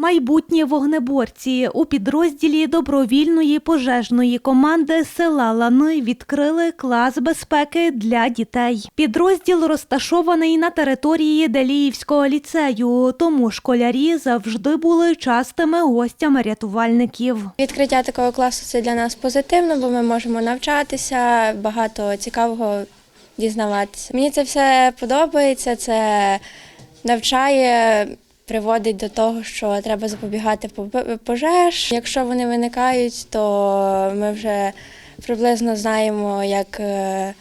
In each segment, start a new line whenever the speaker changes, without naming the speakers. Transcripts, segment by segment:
Майбутні вогнеборці у підрозділі добровільної пожежної команди села Лани відкрили клас безпеки для дітей. Підрозділ розташований на території Деліївського ліцею, тому школярі завжди були частими гостями рятувальників.
Відкриття такого класу це для нас позитивно, бо ми можемо навчатися, багато цікавого дізнаватися. Мені це все подобається, це навчає, приводить до того, що треба запобігати поб- пожеж. Якщо вони виникають, то ми вже приблизно знаємо, як е,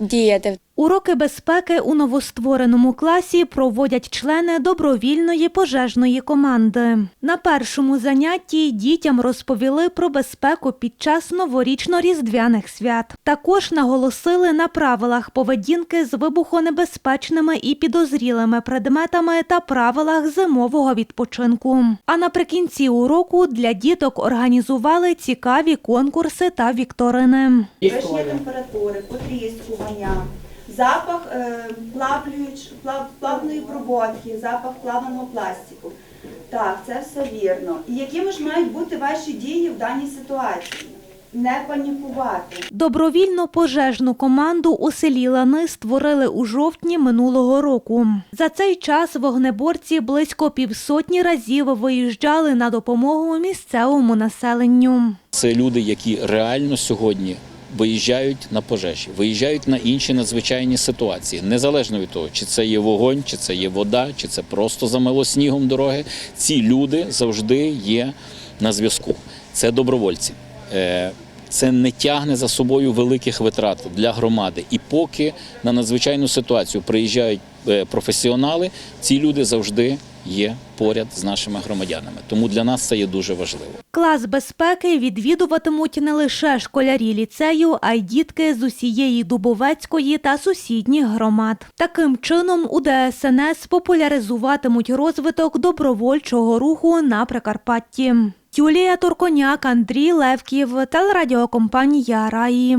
діяти.
Уроки безпеки у новоствореному класі проводять члени добровільної пожежної команди. На першому занятті дітям розповіли про безпеку під час новорічно-різдвяних свят. Також наголосили на правилах поведінки з вибухонебезпечними і підозрілими предметами та правилах зимового відпочинку. А наприкінці уроку для діток організували цікаві конкурси та вікторини.
Вищення температури, потріскування, запах е, плавної проводки, запах плаваного пластику. Так, це все вірно. І якими ж мають бути ваші дії в даній ситуації? Не панікувати.
Добровільну пожежну команду у селі Лани створили у жовтні минулого року. За цей час вогнеборці близько півсотні разів виїжджали на допомогу місцевому населенню.
Це люди, які реально сьогодні виїжджають на пожежі, виїжджають на інші надзвичайні ситуації, незалежно від того, чи це є вогонь, чи це є вода, чи це просто замило снігом дороги. Ці люди завжди є на зв'язку. Це добровольці. Е, Це не тягне за собою великих витрат для громади. І поки на надзвичайну ситуацію приїжджають е, професіонали, ці люди завжди є поряд з нашими громадянами. Тому для нас це є дуже важливо.
Клас безпеки відвідуватимуть не лише школярі ліцею, а й дітки з усієї Дубовецької та сусідніх громад. Таким чином у ДСНС популяризуватимуть розвиток добровольчого руху на Прикарпатті. Юлія Турконяк, Андрій Левків, телерадіокомпанія Раї.